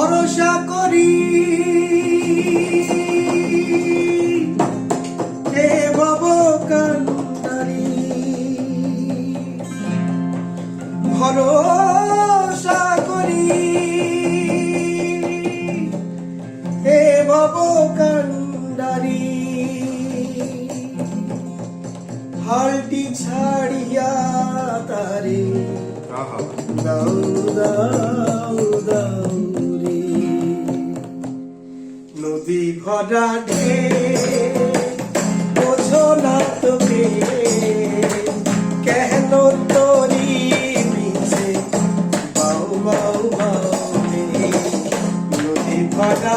ভরসা করি। হে ভব ভরসা করি। হে ভব হালটি ছাড়িয়া তারে দাও দাও। ডুবি ভরা ঢে না তুমি কেন তরি মিছে বাউ বাউ বাউ নদী ভরা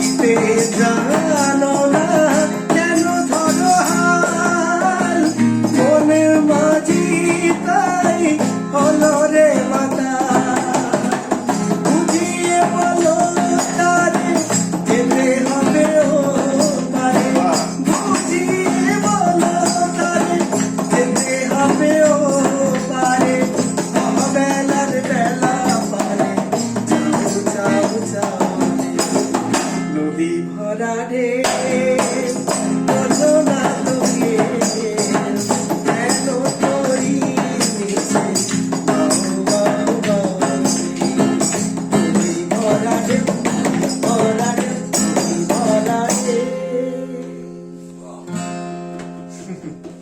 Space time. রাধে